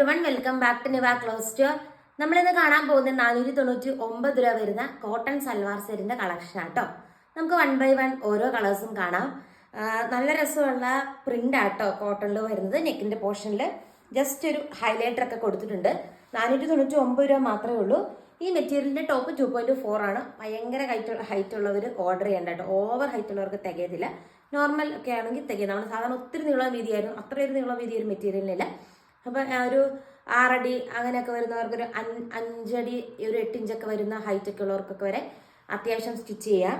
Everyone welcome back to Niva ക്ലോസ്റ്റോ നമ്മളിന്ന് കാണാൻ പോകുന്ന നാനൂറ്റി തൊണ്ണൂറ്റി ഒമ്പത് രൂപ വരുന്ന കോട്ടൺ സൽവാർ സെറ്റിന്റെ കളക്ഷൻ ആട്ടോ നമുക്ക് വൺ ബൈ വൺ ഓരോ കളേഴ്സും കാണാം. നല്ല രസമുള്ള പ്രിന്റ് ആട്ടോ കോട്ടണിൽ വരുന്നത് നെക്കിന്റെ പോർഷനിൽ ജസ്റ്റ് ഒരു ഹൈലൈറ്റർ ഒക്കെ കൊടുത്തിട്ടുണ്ട്. നാനൂറ്റി തൊണ്ണൂറ്റി ഒമ്പത് രൂപ മാത്രമേ ഉള്ളൂ. ഈ മെറ്റീരിയലിന്റെ ടോപ്പ് ടു പോയിന്റ് ഫോർ ആണ്. ഭയങ്കര ഹൈറ്റ് ഹൈറ്റ് ഉള്ളവർ ഓർഡർ ചെയ്യേണ്ട കേട്ടോ ഓവർ ഹൈറ്റ് ഉള്ളവർക്ക് തികയത്തില്ല. നോർമൽ ഒക്കെ ആണെങ്കിൽ തികയും നമ്മൾ സാധാരണ ഒത്തിരി നീളം വീതിയായിരുന്നു. അത്രയൊരു നീളം വീതി ഒരു മെറ്റീരിയലിനില്ല അപ്പം ഒരു ആറടി അങ്ങനെയൊക്കെ വരുന്നവർക്ക് ഒരു അഞ്ച് അഞ്ചടി ഒരു എട്ടിഞ്ചൊക്കെ വരുന്ന ഹൈറ്റ് ഒക്കെ ഉള്ളവർക്കൊക്കെ വരെ അത്യാവശ്യം സ്റ്റിച്ച് ചെയ്യാം.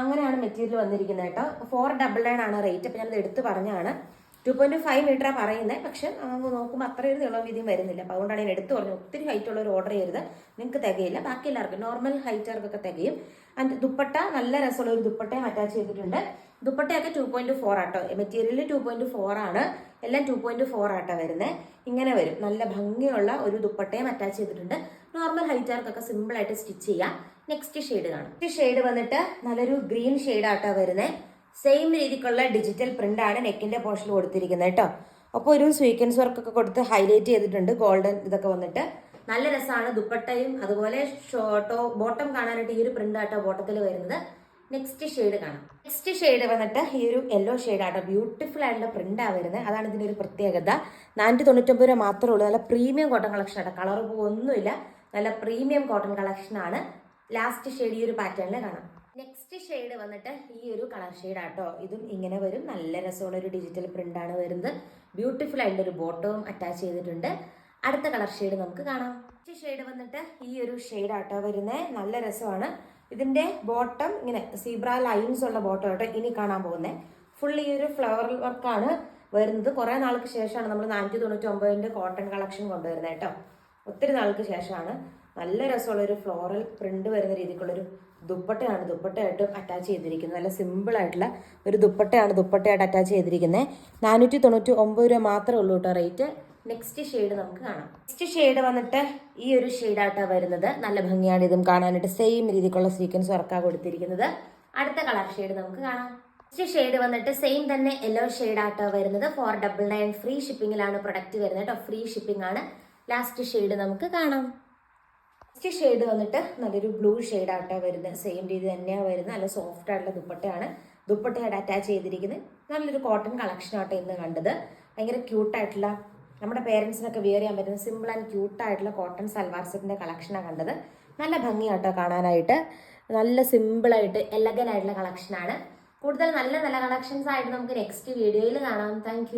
അങ്ങനെയാണ് മെറ്റീരിയൽ വന്നിരിക്കുന്നത് കേട്ടോ. ഫോർ ഡബിൾ നയൻ ആണ് റേറ്റ് അപ്പം ഞാനത് എടുത്ത് പറഞ്ഞാണ് ടു പോയിന്റ് ഫൈവ് മീറ്ററാണ് പറയുന്നത് പക്ഷെ നോക്കുമ്പോൾ അത്രയൊരു നീളം വീതിയും വരുന്നില്ല. അപ്പോൾ അതുകൊണ്ടാണ് ഞാൻ എടുത്തു പറഞ്ഞത്. ഒത്തിരി ഹൈറ്റ് ഉള്ള ഒരു ഓർഡർ ചെയ്യരുത്. നിങ്ങൾക്ക് തികയില്ല. ബാക്കി എല്ലാവർക്കും നോർമൽ ഹൈറ്റുകാർക്കൊക്കെ തികയും. ആൻഡ് ദുപ്പട്ട നല്ല രസമുള്ള ഒരു ദുപ്പട്ടയും അറ്റാച്ച് ചെയ്തിട്ടുണ്ട്. ദുപ്പട്ടയൊക്കെ ടു പോയിന്റ് ഫോർ ആട്ടോ. മെറ്റീരിയൽ ടു പോയിന്റ് ഫോർ ആണ്. എല്ലാം ടു പോയിന്റ് ഫോർ ആട്ടോ വരുന്നത് ഇങ്ങനെ വരും. നല്ല ഭംഗിയുള്ള ഒരു ദുപ്പട്ടയും അറ്റാച്ച് ചെയ്തിട്ടുണ്ട്. നോർമൽ ഹൈറ്റുകാർക്കൊക്കെ സിമ്പിൾ ആയിട്ട് സ്റ്റിച്ച് ചെയ്യാം. നെക്സ്റ്റ് ഷെയ്ഡ് കാണാം. നെക്സ്റ്റ് ഷെയ്ഡ് വന്നിട്ട് നല്ലൊരു ഗ്രീൻ ഷെയ്ഡ് ആട്ടോ വരുന്നത് സെയിം രീതിക്കുള്ള ഡിജിറ്റൽ പ്രിന്റ് ആണ് നെക്കിന്റെ പോർഷനിൽ കൊടുത്തിരിക്കുന്നത് കേട്ടോ. അപ്പോൾ ഒരു സ്വീക്വൻസ് വർക്ക് ഒക്കെ കൊടുത്ത് ഹൈലൈറ്റ് ചെയ്തിട്ടുണ്ട് ഗോൾഡൻ ഇതൊക്കെ വന്നിട്ട്. നല്ല രസമാണ് ദുപ്പട്ടയും അതുപോലെ ഷോട്ടോ ബോട്ടം കാണാനായിട്ട് ഈ ഒരു പ്രിന്റ് ആട്ടോ ബോട്ടത്തിൽ വരുന്നത്. നെക്സ്റ്റ് ഷെയ്ഡ് കാണാം. നെക്സ്റ്റ് ഷെയ്ഡ് വന്നിട്ട് ഈ ഒരു യെല്ലോ ഷെയ്ഡ് ആട്ടോ ബ്യൂട്ടിഫുൾ ആയിട്ടുള്ള പ്രിന്റ് ആ വരുന്നത്. അതാണ് ഇതിന്റെ ഒരു പ്രത്യേകത. നാനൂറ്റി തൊണ്ണൂറ്റൊമ്പത് രൂപ മാത്രമേ ഉള്ളൂ. നല്ല പ്രീമിയം കോട്ടൺ കളക്ഷൻ ആട്ടോ. കളർ ഒന്നുമില്ല. നല്ല പ്രീമിയം കോട്ടൺ കളക്ഷൻ ആണ്. ലാസ്റ്റ് ഷെയ്ഡ് ഈ ഒരു പാറ്റേണിൽ കാണാം. നെക്സ്റ്റ് ഷെയ്ഡ് വന്നിട്ട് ഈ ഒരു കളർ ഷെയ്ഡ് ആട്ടോ. ഇതും ഇങ്ങനെ വരും. നല്ല രസമുള്ള ഒരു ഡിജിറ്റൽ പ്രിന്റ് ആണ് വരുന്നത്. ബ്യൂട്ടിഫുൾ ആയിട്ടുള്ള ഒരു ബോട്ടവും അറ്റാച്ച് ചെയ്തിട്ടുണ്ട്. അടുത്ത കളർ ഷെയ്ഡ് നമുക്ക് കാണാം. നെക്സ്റ്റ് ഷെയ്ഡ് വന്നിട്ട് ഈ ഒരു ഷെയ്ഡ് ആട്ടോ വരുന്നത് നല്ല രസമാണ്. ഇതിന്റെ ബോട്ടം ഇങ്ങനെ സീബ്ര ലൈൻസ് ഉള്ള ബോട്ടം ആട്ടോ ഇനി കാണാൻ പോകുന്നത് ഫുൾ ഈ ഒരു ഫ്ലവർ വർക്കാണ് വരുന്നത്. കുറേ നാൾക്ക് ശേഷമാണ് നമ്മൾ നാനൂറ്റി തൊണ്ണൂറ്റി ഒമ്പതിന്റെ കോട്ടൺ കളക്ഷൻ കൊണ്ടുവരുന്നത് കേട്ടോ ഒത്തിരി നാൾക്ക് ശേഷമാണ്. നല്ല രസമുള്ള ഒരു ഫ്ലോറൽ പ്രിന്റ് വരുന്ന രീതിക്കുള്ളൊരു ദുപ്പട്ടയാണ് ദുപ്പട്ടയായിട്ട് അറ്റാച്ച് ചെയ്തിരിക്കുന്നത്. നല്ല സിമ്പിൾ ആയിട്ടുള്ള ഒരു ദുപ്പട്ടയാണ് ദുപ്പട്ടയായിട്ട് അറ്റാച്ച് ചെയ്തിരിക്കുന്നത് നാനൂറ്റി തൊണ്ണൂറ്റി ഒമ്പത് രൂപ മാത്രമേ ഉള്ളൂ കേട്ടോ റേറ്റ് നെക്സ്റ്റ് ഷെയ്ഡ് നമുക്ക് കാണാം. നെക്സ്റ്റ് ഷെയ്ഡ് വന്നിട്ട് ഈ ഒരു ഷെയ്ഡായിട്ടാണ് വരുന്നത്. നല്ല ഭംഗിയാണ് ഇതും കാണാനായിട്ട്. സെയിം രീതിക്കുള്ള സീക്വൻസ് വർക്കാണ് കൊടുത്തിരിക്കുന്നത്. അടുത്ത കളർ ഷെയ്ഡ് നമുക്ക് കാണാം. നെക്സ്റ്റ് ഷെയ്ഡ് വന്നിട്ട് സെയിം തന്നെ യെല്ലോ ഷെയ്ഡായിട്ടാണ് വരുന്നത്. ഫോർ ഡബിൾ നയൻ ഫ്രീ ഷിപ്പിംഗിലാണ് പ്രൊഡക്റ്റ് വരുന്നത് കേട്ടോ. ഫ്രീ ഷിപ്പിംഗ് ആണ്. ലാസ്റ്റ് ഷെയ്ഡ് നമുക്ക് കാണാം. നെക്സ്റ്റ് ഷെയ്ഡ് വന്നിട്ട് നല്ലൊരു ബ്ലൂ ഷെയ്ഡ് ഷെയ്ഡാട്ടോ വരുന്നത് സെയിം രീതി തന്നെയാണ് വരുന്നത് നല്ല സോഫ്റ്റ് ആയിട്ടുള്ള ദുപ്പട്ടയാണ്. ദുപ്പട്ടയായിട്ട് അറ്റാച്ച് ചെയ്തിരിക്കുന്നത് നല്ലൊരു കോട്ടൺ കളക്ഷൻ ആട്ടോ ഇന്ന് കണ്ടത്. ഭയങ്കര ക്യൂട്ടായിട്ടുള്ള നമ്മുടെ പേരൻസിനൊക്കെ വിയർ ചെയ്യാൻ പറ്റുന്ന സിമ്പിൾ ആൻഡ് ക്യൂട്ടായിട്ടുള്ള കോട്ടൺ സൽവാർ സെറ്റിന്റെ കളക്ഷനാണ് കണ്ടത്. നല്ല ഭംഗിയാട്ടോ കാണാനായിട്ട്. നല്ല സിമ്പിളായിട്ട് എലഗൻ ആയിട്ടുള്ള കളക്ഷനാണ് കൂടുതൽ നല്ല നല്ല കളക്ഷൻസ് ആയിട്ട് നമുക്ക് നെക്സ്റ്റ് വീഡിയോയിൽ കാണാം. താങ്ക്